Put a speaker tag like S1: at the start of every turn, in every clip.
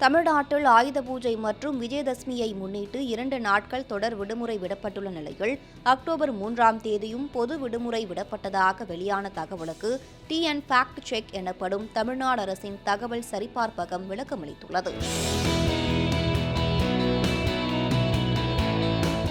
S1: தமிழ்நாட்டில் ஆயுத பூஜை மற்றும் விஜயதசமியை முன்னிட்டு இரண்டு நாட்கள் தொடர் விடுமுறை விடப்பட்டுள்ள நிலையில் அக்டோபர் மூன்றாம் தேதியும் பொது விடுமுறை விடப்பட்டதாக வெளியான தகவலுக்கு டிஎன் ஃபேக்ட் செக் எனப்படும் தமிழ்நாடு அரசின் தகவல் சரிபார்ப்பகம் விளக்கமளித்துள்ளது.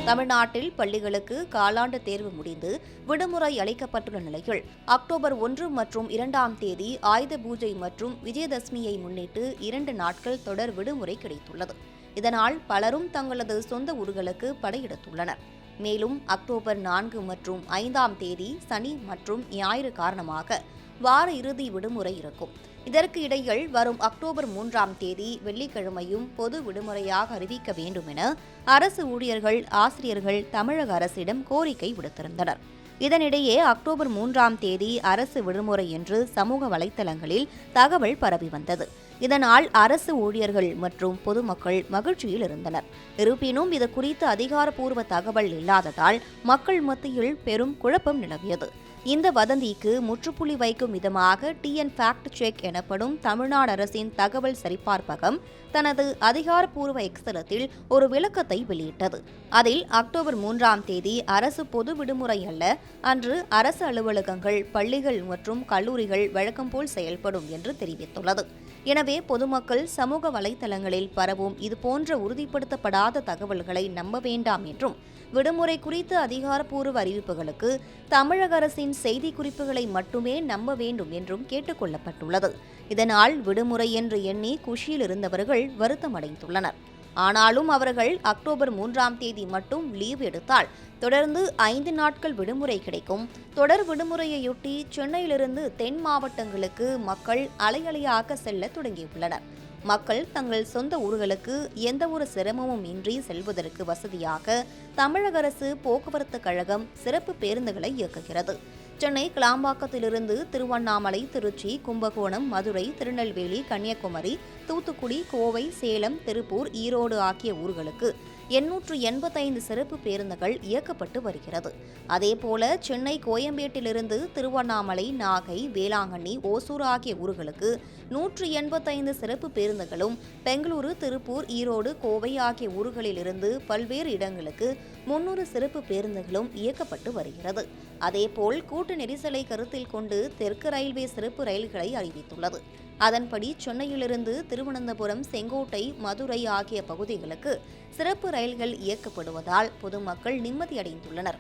S1: தமிழ்நாட்டில் பள்ளிகளுக்கு காலாண்டு தேர்வு முடிந்து விடுமுறை அளிக்கப்பட்டுள்ள நிலையில் அக்டோபர் ஒன்று மற்றும் இரண்டாம் தேதி ஆயுத பூஜை மற்றும் விஜயதசமியை முன்னிட்டு இரண்டு நாட்கள் தொடர் விடுமுறை கிடைத்துள்ளது. இதனால் பலரும் தங்களது சொந்த ஊர்களுக்கு படையெடுத்துள்ளனர். மேலும் அக்டோபர் நான்கு மற்றும் ஐந்தாம் தேதி சனி மற்றும் ஞாயிறு காரணமாக வார இறுதி விடுமுறை இருக்கும். இதற்கு இடையில் வரும் அக்டோபர் மூன்றாம் தேதி வெள்ளிக்கிழமையும் பொது விடுமுறையாக அறிவிக்க வேண்டும் என அரசு ஊழியர்கள் ஆசிரியர்கள் தமிழக அரசிடம் கோரிக்கை விடுத்திருந்தனர். இதனிடையே அக்டோபர் மூன்றாம் தேதி அரசு விடுமுறை என்று சமூக வலைதளங்களில் தகவல் பரவி வந்தது. இதனால் அரசு ஊழியர்கள் மற்றும் பொதுமக்கள் மகிழ்ச்சியில் இருந்தனர். இருப்பினும் இது குறித்து அதிகாரப்பூர்வ தகவல் இல்லாததால் மக்கள் மத்தியில் பெரும் குழப்பம் நிலவியது. இந்த வதந்திக்கு முற்றுப்புள்ளி வைக்கும் விதமாக டிஎன் ஃபேக்ட் செக் எனப்படும் தமிழ்நாடு அரசின் தகவல் சரிபார்ப்பகம் தனது அதிகாரப்பூர்வ எக்ஸலத்தில் ஒரு விளக்கத்தை வெளியிட்டது. அதில் அக்டோபர் மூன்றாம் தேதி அரசு பொது விடுமுறை அல்ல அன்று அரசு அலுவலகங்கள் பள்ளிகள் மற்றும் கல்லூரிகள் வழக்கம்போல் செயல்படும் என்று தெரிவித்துள்ளது. எனவே பொதுமக்கள் சமூக வலைதளங்களில் பரவும் இதுபோன்ற உறுதிப்படுத்தப்படாத தகவல்களை நம்ப வேண்டாம் என்றும் விடுமுறை குறித்த அதிகாரப்பூர்வ அறிவிப்புகளுக்கு தமிழக அரசின் செய்தி குறிப்புகளை மட்டுமே நம்ப வேண்டும் என்றும் கேட்டுக் கொள்ளப்பட்டுள்ளது. இதனால் விடுமுறை என்று எண்ணி குஷியில் இருந்தவர்கள் வருத்தமடைந்துள்ளனர். ஆனாலும் அவர்கள் அக்டோபர் மூன்றாம் தேதி மட்டும் லீவ் எடுத்தால் தொடர்ந்து ஐந்து நாட்கள் விடுமுறை கிடைக்கும். தொடர் விடுமுறையொட்டி சென்னையிலிருந்து தென் மாவட்டங்களுக்கு மக்கள் அலையலையாக செல்ல தொடங்கியுள்ளனர். மக்கள் தங்கள் சொந்த ஊர்களுக்கு எந்த ஒரு சிரமமும் இன்றி செல்வதற்கு வசதியாக தமிழக அரசு போக்குவரத்து கழகம் சிறப்பு பேருந்துகளை இயக்குகிறது. சென்னை கிளாம்பாக்கத்திலிருந்து திருவண்ணாமலை திருச்சி கும்பகோணம் மதுரை திருநெல்வேலி கன்னியாகுமரி தூத்துக்குடி கோவை சேலம் திருப்பூர் ஈரோடு ஆகிய ஊர்களுக்கு எண்ணூற்று எண்பத்தைந்து சிறப்பு பேருந்துகள் இயக்கப்பட்டு வருகிறது. அதேபோல சென்னை கோயம்பேட்டிலிருந்து திருவண்ணாமலை நாகை வேளாங்கண்ணி ஓசூர் ஆகிய ஊர்களுக்கு நூற்று எண்பத்தைந்து சிறப்பு பேருந்துகளும் பெங்களூரு திருப்பூர் ஈரோடு கோவை ஆகிய ஊர்களிலிருந்து பல்வேறு இடங்களுக்கு முன்னூறு சிறப்பு பேருந்துகளும் இயக்கப்பட்டு வருகிறது. அதேபோல் கூட்டு நெரிசலை கருத்தில் கொண்டு தெற்கு ரயில்வே சிறப்பு ரயில்களை அறிவித்துள்ளது. அதன்படி சென்னையிலிருந்து திருவனந்தபுரம் செங்கோட்டை மதுரை ஆகிய பகுதிகளுக்கு சிறப்பு ரயில்கள் இயக்கப்படுவதால் பொதுமக்கள் நிம்மதியடைந்துள்ளனர்.